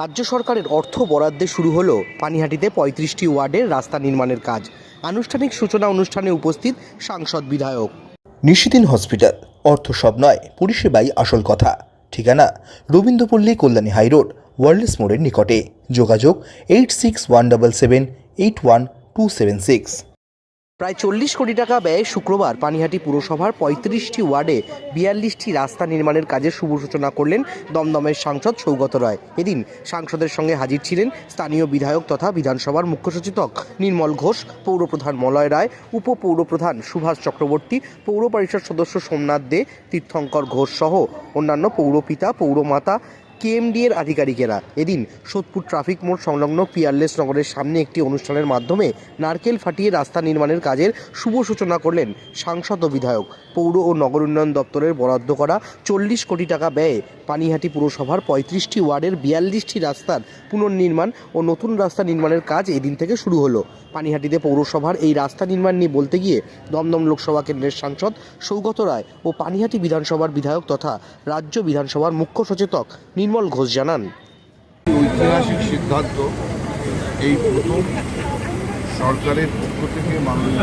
রাজ্য সরকারের অর্থ বরাদ্দে শুরু হলো পানিহাটিতে পঁয়ত্রিশটি ওয়ার্ডের রাস্তা নির্মাণের কাজ। আনুষ্ঠানিক সূচনা অনুষ্ঠানে উপস্থিত সাংসদ বিধায়ক। নিশিদিন হসপিটাল, অর্থ সব নয়, পরিষেবাই আসল কথা। ঠিকানা, রবীন্দ্রপল্লী কল্যাণী হাইরোড ওয়ার্ল্ডস মোড়ের নিকটে। যোগাযোগ, eight six one double seven, eight one two seven six. প্রায় চল্লিশ কোটি টাকা ব্যয়ে শুক্রবার পানিহাটি পুরসভার পঁয়ত্রিশটি ওয়ার্ডে বিয়াল্লিশটি রাস্তা নির্মাণের কাজের শুভ সূচনা করলেন দমদমের সাংসদ সৌগত রায়। এদিন সাংসদের সঙ্গে হাজির ছিলেন স্থানীয় বিধায়ক তথা বিধানসভার মুখ্য সচেতক নির্মল ঘোষ, পৌরপ্রধান মলয় রায়, উপপৌরপ্রধান সুভাষ চক্রবর্তী, পৌর পরিষদ সদস্য সোমনাথ দে, তীর্থঙ্কর ঘোষ সহ অন্যান্য পৌরপিতা, পৌরমাতা কেএমডি এর আধিকারিকেরা। এদিন সোদপুর ট্রাফিক মোড় সংলগ্ন পিয়ারলেস নগরের সামনে একটি অনুষ্ঠানের মাধ্যমে নারকেল ফাটিয়ে রাস্তা নির্মাণের কাজের শুভ সূচনা করলেন সাংসদ ও বিধায়ক। পৌর ও নগর উন্নয়ন দপ্তরের বরাদ্দ করা চল্লিশ কোটি টাকা ব্যয়ে পানিহাটি পুরসভার পঁয়ত্রিশটি ওয়ার্ডের বিয়াল্লিশটি রাস্তার পুনর্নির্মাণ ও নতুন রাস্তা নির্মাণের কাজ এদিন থেকে শুরু হলো। পানিহাটিতে পৌরসভার এই রাস্তা নির্মাণ নিয়ে বলতে গিয়ে দমদম লোকসভা কেন্দ্রের সাংসদ সৌগত রায় ও পানিহাটি বিধানসভার বিধায়ক তথা রাজ্য বিধানসভার মুখ্য সচেতক নির্মল ঘোষ জানান। ঐতিহাসিক সিদ্ধান্ত, এই প্রথম সরকারের পক্ষ থেকে মাননীয়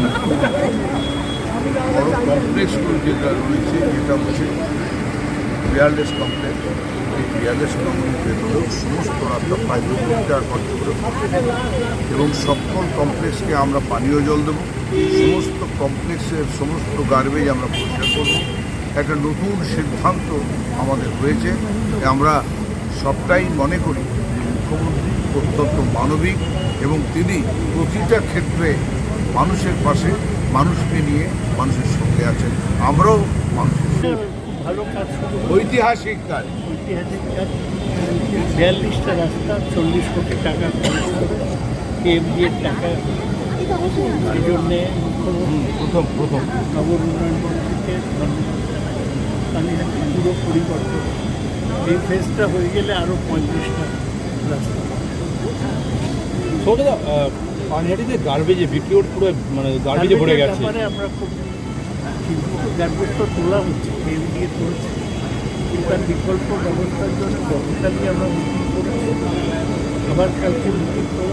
বড় কমপ্লেক্সগুলো যেটা রয়েছে, যেটা হচ্ছে বিয়ারলেস কমপ্লেক্স এই বিয়ারলেস কমপ্লেক্সের ভেতরেও সমস্ত রাস্তা দু কিলোমিটার খরচ করে এবং সকল কমপ্লেক্সকে আমরা পানীয় জল দেবো, সমস্ত কমপ্লেক্সের সমস্ত গার্বেজ আমরা পরিষ্কার করব। একটা নতুন সিদ্ধান্ত আমাদের হয়েছে। আমরা সবটাই মনে করি মুখ্যমন্ত্রী অত্যন্ত মানবিক এবং তিনি প্রতিটা ক্ষেত্রে মানুষের পাশে মানুষকে নিয়ে মানুষের সঙ্গে আছেন। আমরাও মানুষের ঐতিহাসিক কাজ ঐতিহাসিক কাজ। বিয়াল্লিশটা রাস্তা চল্লিশ কোটি টাকা খরচ করে কেএমডি এর টাকা। এই জন্যে প্রথম প্রথম। নগর উন্নয়ন মন্ত্রীকে ধন্যবাদ পানিহাটি পুরো পরিবর্তন এই ফেজটা হয়ে গেলে আরও পঁয়ত্রিশটা রাস্তা। ছোটদা পানিহাটিতে গার্বেজে বিপিওর পুরো মানে গার্বেজে ভরে গেছে। আমরা খুব গার্বেজ তো তোলা হচ্ছে কেএমডি এ তুলছে। তার বিকল্প ব্যবস্থার জন্য গতকালই আমরা মিটিং করেছি। আবার কালকে মিটিং করব।